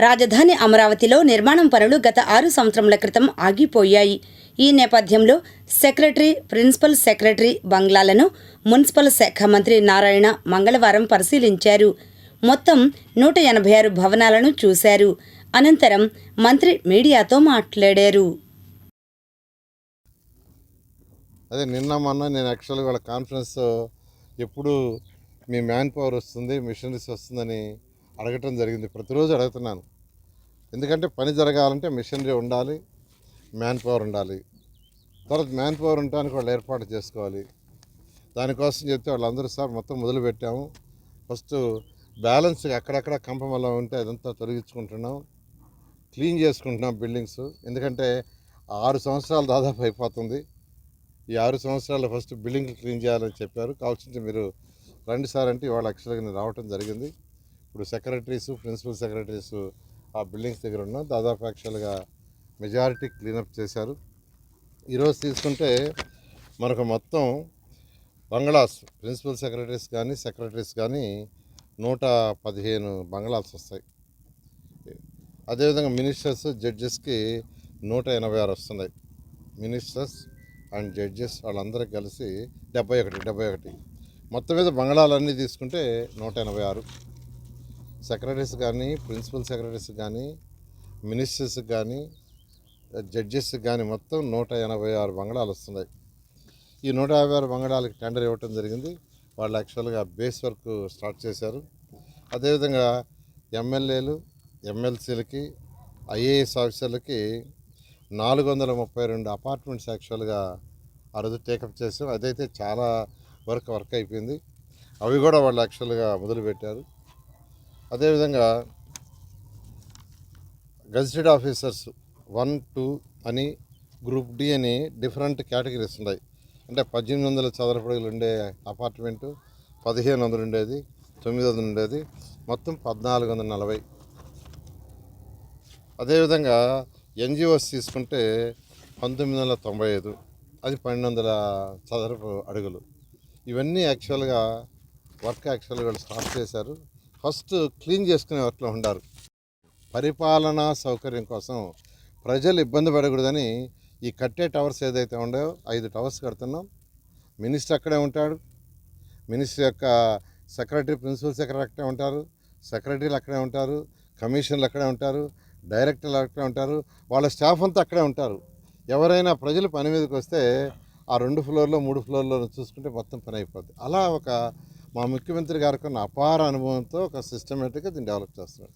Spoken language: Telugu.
రాజధాని అమరావతిలో నిర్మాణం పనులు గత ఆరు సంవత్సరముల క్రితం ఆగిపోయాయి. ఈ నేపథ్యంలో సెక్రటరీ ప్రిన్సిపల్ సెక్రటరీ బంగ్లాలను మున్సిపల్ శాఖ మంత్రి నారాయణ మంగళవారం పరిశీలించారు. మొత్తం నూట ఎనభై ఆరు భవనాలను చూశారు. అనంతరం మంత్రి మీడియాతో మాట్లాడారు. అదే నిన్న మొన్న నేను యాక్చువల్గా వాళ్ళ కాన్ఫరెన్స్ ఎప్పుడు మీ మ్యాన్ పవర్ వస్తుంది మిషనరీస్ వస్తుందని అడగటం జరిగింది. ప్రతిరోజు అడుగుతున్నాను. ఎందుకంటే పని జరగాలంటే మిషనరీ ఉండాలి మ్యాన్ పవర్ ఉండాలి. తర్వాత మ్యాన్ పవర్ ఉండడానికి వాళ్ళు ఏర్పాటు చేసుకోవాలి. దానికోసం చెప్తే వాళ్ళందరూ సార్ మొత్తం మొదలుపెట్టాము. ఫస్ట్ బ్యాలెన్స్ అక్కడక్కడ కంపం అలా ఉంటే అదంతా తొలగించుకుంటున్నాం. క్లీన్ చేసుకుంటున్నాం బిల్డింగ్స్. ఎందుకంటే ఆరు సంవత్సరాలు దాదాపు అయిపోతుంది. ఈ ఆరు సంవత్సరాలు ఫస్ట్ బిల్డింగ్ క్లీన్ చేయాలని చెప్పారు. కావాల్సింది మీరు రండి సార్ అంటే ఇవాళ యాక్చువల్గా నేను రావటం జరిగింది. ఇప్పుడు సెక్రటరీస్ ప్రిన్సిపల్ సెక్రటరీస్ ఆ బిల్డింగ్స్ దగ్గర ఉన్నాం దాదాపు యాక్చువల్గా మెజారిటీ క్లీనప్ చేశారు. ఈరోజు తీసుకుంటే మనకు మొత్తం బంగ్లాస్ ప్రిన్సిపల్ సెక్రటరీస్ కానీ సెక్రటరీస్ కానీ నూట పదిహేను బంగ్లాస్ వస్తాయి. అదేవిధంగా మినిస్టర్స్ జడ్జెస్కి నూట ఎనభై ఆరు వస్తున్నాయి. మినిస్టర్స్ అండ్ జడ్జెస్ వాళ్ళందరూ కలిసి డెబ్బై ఒకటి డెబ్బై ఒకటి. మొత్తం మీద బంగ్లాలన్నీ తీసుకుంటే నూట ఎనభై ఆరు. సెక్రటరీస్ కానీ ప్రిన్సిపల్ సెక్రటరీస్ కానీ మినిస్టర్స్ కానీ జడ్జెస్ కానీ మొత్తం నూట ఎనభై ఆరు బంగళాలు వస్తున్నాయి. ఈ నూట యాభై ఆరు బంగాళాలకి టెండర్ ఇవ్వటం జరిగింది. వాళ్ళు యాక్చువల్గా బేస్ వర్క్ స్టార్ట్ చేశారు. అదేవిధంగా ఎమ్మెల్యేలు ఎమ్మెల్సీలకి ఐఏఎస్ ఆఫీసర్లకి నాలుగు వందల ముప్పై రెండు అపార్ట్మెంట్స్ యాక్చువల్గా ఆ రోజు టేకప్ చేసాం అదైతే చాలా వర్క్ వర్క్ అయిపోయింది. అవి కూడా వాళ్ళు యాక్చువల్గా మొదలుపెట్టారు. అదేవిధంగా గజిటెడ్ ఆఫీసర్స్ వన్ టూ అని గ్రూప్ డి అని డిఫరెంట్ కేటగిరీస్ ఉన్నాయి. అంటే పద్దెనిమిది వందల చదరపడుగులు ఉండే అపార్ట్మెంటు పదిహేను వందలు ఉండేది తొమ్మిది వందలు ఉండేది మొత్తం పద్నాలుగు వందల నలభై. అదేవిధంగా ఎన్జిఓస్ తీసుకుంటే పంతొమ్మిది వందల తొంభై ఐదు అది పన్నెండు వందల చదరపు అడుగులు. ఇవన్నీ యాక్చువల్గా వర్క్ యాక్చువల్గా వాళ్ళు స్టార్ట్ చేశారు. ఫస్ట్ క్లీన్ చేసుకునే వాటిలో ఉండారు పరిపాలనా సౌకర్యం కోసం ప్రజలు ఇబ్బంది పడకూడదని ఈ కట్టే టవర్స్ ఏదైతే ఉండో ఐదు టవర్స్ కడుతున్నాం. మినిస్టర్ అక్కడే ఉంటాడు. మినిస్టర్ యొక్క సెక్రటరీ ప్రిన్సిపల్ సెక్రటరీ అక్కడే ఉంటారు. సెక్రటరీలు అక్కడే ఉంటారు. కమిషన్లు అక్కడే ఉంటారు. డైరెక్టర్లు అక్కడే ఉంటారు. వాళ్ళ స్టాఫ్ అంతా అక్కడే ఉంటారు. ఎవరైనా ప్రజలు పని మీదకి వస్తే ఆ రెండు ఫ్లోర్లో మూడు ఫ్లోర్లో చూసుకుంటే మొత్తం పని అయిపోద్ది. అలా ఒక మా ముఖ్యమంత్రి గారికి ఉన్న అపార అనుభవంతో ఒక సిస్టమేటిక్గా దీన్ని డెవలప్ చేస్తున్నాడు.